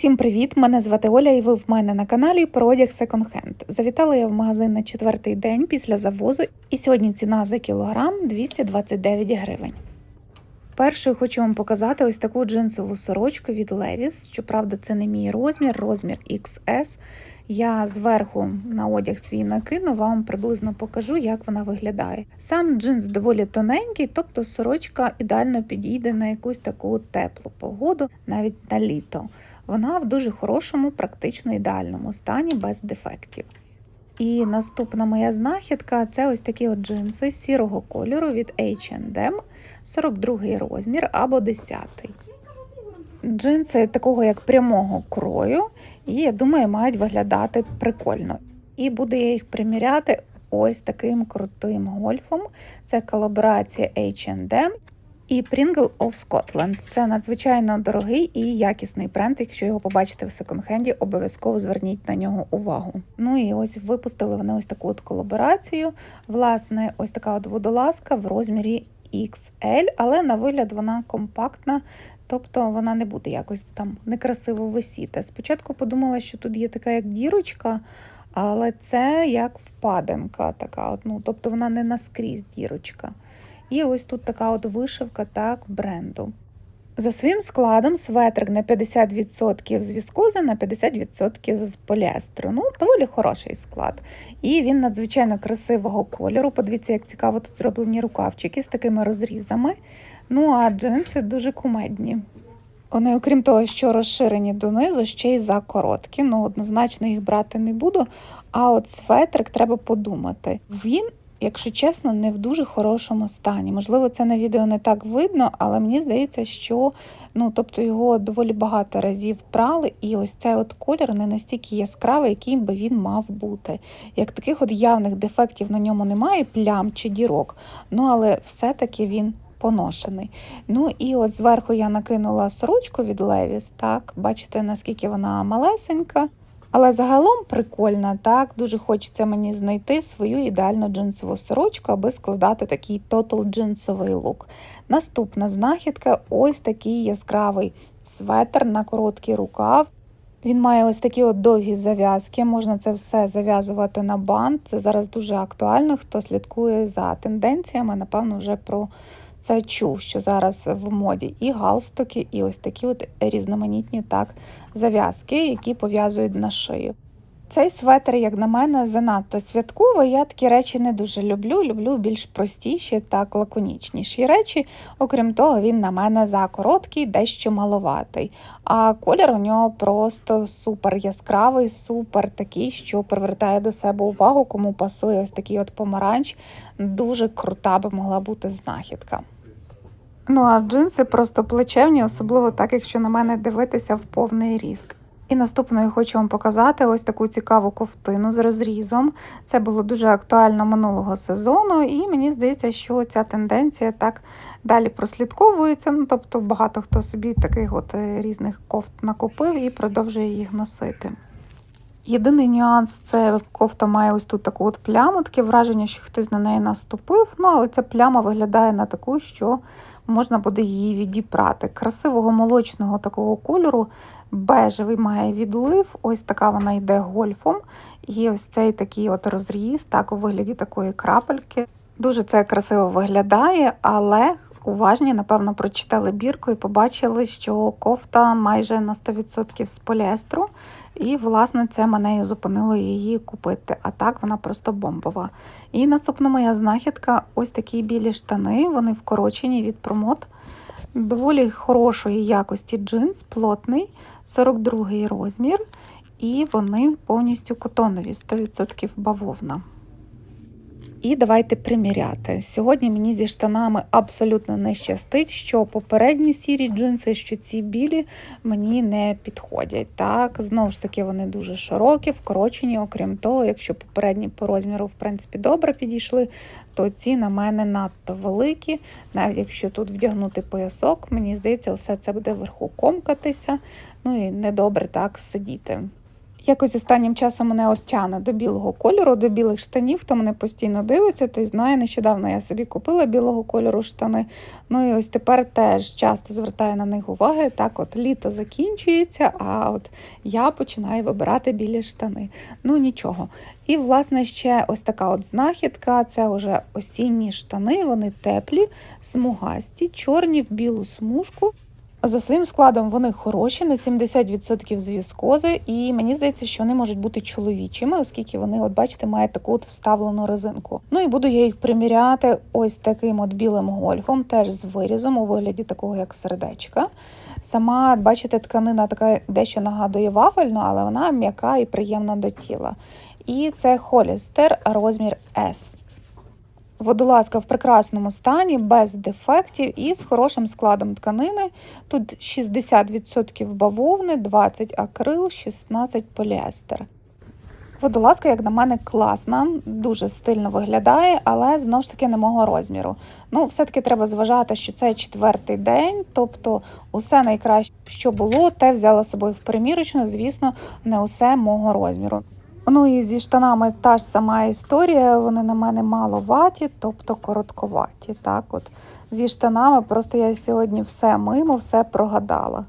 Усім привіт! Мене звати Оля, і ви в мене на каналі про одяг секонд-хенд. Завітала я в магазин на четвертий день після завозу, і сьогодні ціна за кілограм 229 гривень. Першою хочу вам показати ось таку джинсову сорочку від Levi's. Щоправда, це не мій розмір, розмір XS. Я зверху на одяг свій накину, вам приблизно покажу, як вона виглядає. Сам джинс доволі тоненький, тобто сорочка ідеально підійде на якусь таку теплу погоду, навіть на літо. Вона в дуже хорошому, практично ідеальному стані, без дефектів. І наступна моя знахідка це ось такі от джинси сірого кольору від H&M, 42 розмір або 10. Джинси такого як прямого крою, і я думаю, мають виглядати прикольно. І буду я їх приміряти ось таким крутим гольфом. Це колаборація H&M і Pringle of Scotland. Це надзвичайно дорогий і якісний бренд. Якщо його побачите в секонд-хенді, обов'язково зверніть на нього увагу. Ну і ось випустили вони ось таку от колаборацію. Власне, ось така от водолазка в розмірі XL, але на вигляд вона компактна. Тобто вона не буде якось там некрасиво висіти. Спочатку подумала, що тут є така як дірочка, але це як впадинка така. От, ну, Тобто вона не наскрізь дірочка. І ось тут така от вишивка так бренду. За своїм складом светрик на 50% з віскози, на 50% з поліестру. Ну, доволі хороший склад. І він надзвичайно красивого кольору. Подивіться, як цікаво тут зроблені рукавчики з такими розрізами. Ну, а джинси дуже кумедні. Вони, окрім того, що розширені донизу, ще й за короткі. Ну, однозначно їх брати не буду. А от светрик треба подумати. Він якщо чесно, не в дуже хорошому стані. Можливо, це на відео не так видно, але мені здається, що ну, тобто його доволі багато разів прали, і ось цей от колір не настільки яскравий, яким би він мав бути. Як таких от явних дефектів на ньому немає, плям чи дірок, ну але все-таки він. Поношений. Ну і от зверху я накинула сорочку від Levi's, так, бачите, наскільки вона малесенька. Але загалом прикольно, так, дуже хочеться мені знайти свою ідеальну джинсову сорочку, аби складати такий тотал джинсовий лук. Наступна знахідка ось такий яскравий светр на короткий рукав. Він має ось такі от довгі зав'язки, можна це все зав'язувати на бант. Це зараз дуже актуально. Хто слідкує за тенденціями, напевно, вже про це чув, що зараз в моді і галстуки, і ось такі от різноманітні так зав'язки, які пов'язують на шию. Цей светр, як на мене, занадто святковий. Я такі речі не дуже люблю. Люблю більш простіші та лаконічніші речі. Окрім того, він на мене за короткий, дещо маловатий. А колір у нього просто супер яскравий, супер такий, що привертає до себе увагу, кому пасує ось такий от помаранч. Дуже крута би могла бути знахідка. Ну а джинси просто плечевні, особливо так, якщо на мене дивитися в повний ріст. І наступною хочу вам показати ось таку цікаву ковтину з розрізом. Це було дуже актуально минулого сезону, і мені здається, що ця тенденція так далі прослідковується. Ну, Тобто багато хто собі таких от е, різних кофт накопив і продовжує їх носити. Єдиний нюанс це кофта має ось тут таку от пляму, таке враження, що хтось на неї наступив, ну але ця пляма виглядає на таку, що можна буде її відіпрати. Красивого молочного такого кольору, бежевий має відлив, ось така вона йде гольфом. І ось цей такий от розріз, так у вигляді такої крапельки. Дуже це красиво виглядає, але уважні, напевно, прочитали бірку і побачили, що кофта майже на 100% з поліестру. І, власне, це мене і зупинило її купити. А так вона просто бомбова. І наступна моя знахідка ось такі білі штани, вони вкорочені від промот. Доволі хорошої якості джинс, плотний, 42 розмір. І вони повністю котонові, 100% бавовна. І давайте приміряти. Сьогодні мені зі штанами абсолютно не щастить, що попередні сірі джинси, що ці білі мені не підходять. Так, знову ж таки, вони дуже широкі, вкорочені. Окрім того, якщо попередні по розміру, в принципі, добре підійшли, то ці на мене надто великі. Навіть якщо тут вдягнути поясок, мені здається, все це буде вверху комкатися. Ну і недобре так сидіти. Якось останнім часом мене от тяне до білого кольору, до білих штанів. Хто мене постійно дивиться, той знає, нещодавно я собі купила білого кольору штани. Ну і ось тепер теж часто звертаю на них уваги. Так, от літо закінчується, а от я починаю вибирати білі штани. Ну нічого. І, власне, ще ось така от знахідка. Це вже осінні штани, вони теплі, смугасті, чорні в білу смужку. За своїм складом вони хороші на 70% з і мені здається, що вони можуть бути чоловічими, оскільки вони, от бачите, мають таку от вставлену резинку. Ну і буду я їх приміряти ось таким от білим гольфом, теж з вирізом у вигляді такого як сердечка. Сама, бачите, тканина така дещо нагадує вафельну, але вона м'яка і приємна до тіла. І це Холістер розмір S. Водолазка в прекрасному стані, без дефектів і з хорошим складом тканини. Тут 60% бавовни, 20 акрил, 16% поліестер. Водолазка, як на мене, класна, дуже стильно виглядає, але знову ж таки не мого розміру. Ну, все-таки треба зважати, що це четвертий день, тобто усе найкраще, що було, те взяла з собою в примірочну, звісно, не усе мого розміру. Ну і зі штанами та ж сама історія. Вони на мене маловаті, тобто коротковаті. Так, от зі штанами просто я сьогодні все мимо, все прогадала.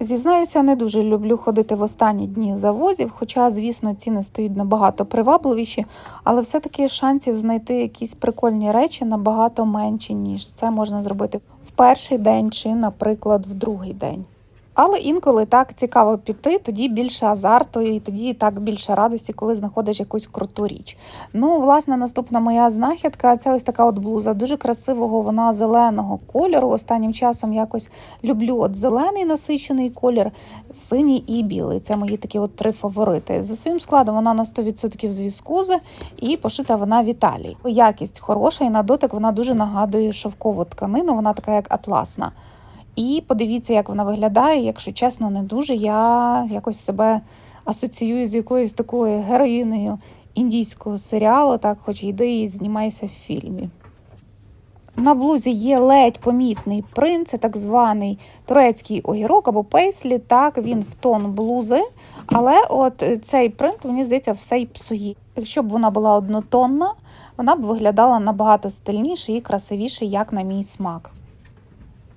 Зізнаюся, не дуже люблю ходити в останні дні завозів, хоча, звісно, ціни стають набагато привабливіші, але все-таки шансів знайти якісь прикольні речі набагато менші, ніж це можна зробити в перший день чи, наприклад, в другий день. Але інколи так цікаво піти, тоді більше азарту, і тоді так більше радості, коли знаходиш якусь круту річ. Ну, власне, наступна моя знахідка це ось така от блуза. Дуже красивого вона зеленого кольору. Останнім часом якось люблю от зелений насичений колір, синій і білий. Це мої такі от три фаворити. За своїм складом вона на 100% з віскози і пошита вона в Італії. Якість хороша, і на дотик вона дуже нагадує шовкову тканину, вона така як атласна. І подивіться, як вона виглядає. Якщо чесно, не дуже. Я якось себе асоціюю з якоюсь такою героїнею індійського серіалу, так, хоч йди і знімайся в фільмі. На блузі є ледь помітний принт, це так званий турецький огірок або пейслі. Так, він в тон блузи. Але от цей принт, мені здається, все й псує. Якщо б вона була однотонна, вона б виглядала набагато стильніше і красивіше, як на мій смак.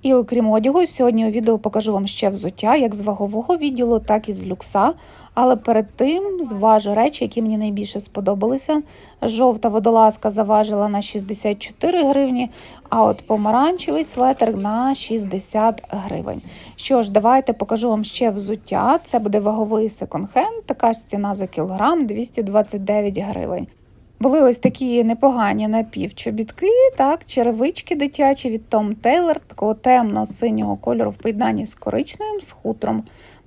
І окрім одягу, сьогодні у відео покажу вам ще взуття, як з вагового відділу, так і з люкса. Але перед тим зважу речі, які мені найбільше сподобалися. Жовта водолазка заважила на 64 гривні, а от помаранчевий светр на 60 гривень. Що ж, давайте покажу вам ще взуття. Це буде ваговий секонд-хенд, така ж ціна за кілограм 229 гривень. Були ось такі непогані напівчобітки, так, черевички дитячі від Tom Taylor, такого темно-синього кольору в поєднанні з коричневим, з хутром.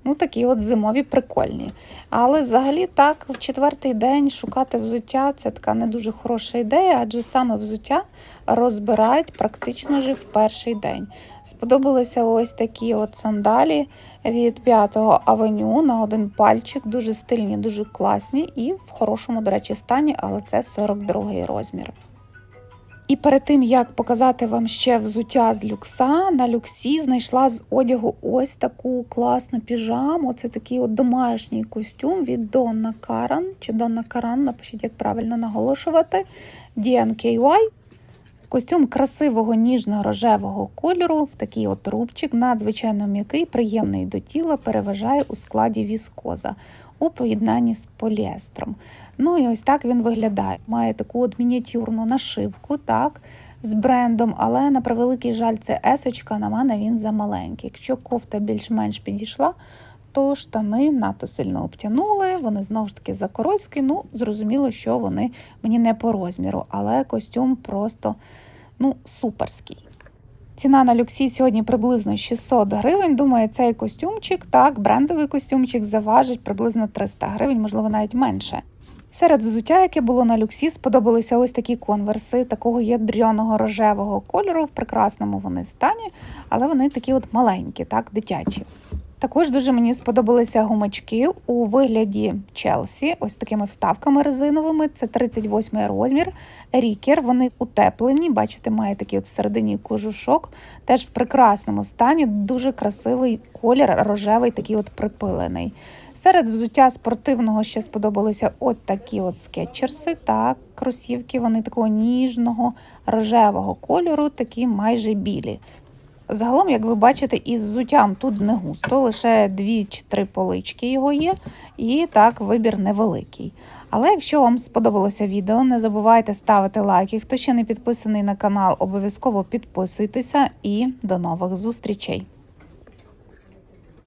Ну, такі от зимові прикольні. Але взагалі так, в четвертий день шукати взуття це така не дуже хороша ідея, адже саме взуття розбирають практично вже в перший день. Сподобалися ось такі от сандалі від 5-го авеню на один пальчик, дуже стильні, дуже класні і в хорошому, до речі, стані, але це 42 розмір. І перед тим, як показати вам ще взуття з люкса, на люксі знайшла з одягу ось таку класну піжаму. Це такий от домашній костюм від Donna Karan, чи Donna Karan, напишіть, як правильно наголошувати. DNKY. Костюм красивого ніжно-рожевого кольору, в такий от рубчик, надзвичайно м'який, приємний до тіла, переважає у складі віскоза у поєднанні з поліестром. Ну і ось так він виглядає. Має таку от мініатюрну нашивку, так, з брендом, але на превеликий жаль, це есочка, на мене він замаленький. Якщо кофта більш-менш підійшла, то штани надто сильно обтянули, вони знову ж таки закороткі. Ну, зрозуміло, що вони мені не по розміру, але костюм просто ну, суперський. Ціна на люксі сьогодні приблизно 600 гривень. Думаю, цей костюмчик, так, брендовий костюмчик заважить приблизно 300 гривень, можливо, навіть менше. Серед взуття, яке було на люксі, сподобалися ось такі конверси такого ядреного рожевого кольору. В прекрасному вони стані, але вони такі от маленькі, так, дитячі. Також дуже мені сподобалися гумачки у вигляді Челсі, ось такими вставками резиновими. Це 38 розмір. Рікер. Вони утеплені. Бачите, має такий от всередині кожушок. Теж в прекрасному стані. Дуже красивий колір, рожевий, такий от припилений. Серед взуття спортивного ще сподобалися от такі от скетчерси та кросівки. Вони такого ніжного рожевого кольору, такі майже білі. Загалом, як ви бачите, із взуттям тут не густо, лише дві чи три полички його є, і так вибір невеликий. Але якщо вам сподобалося відео, не забувайте ставити лайки. Хто ще не підписаний на канал, обов'язково підписуйтеся і до нових зустрічей!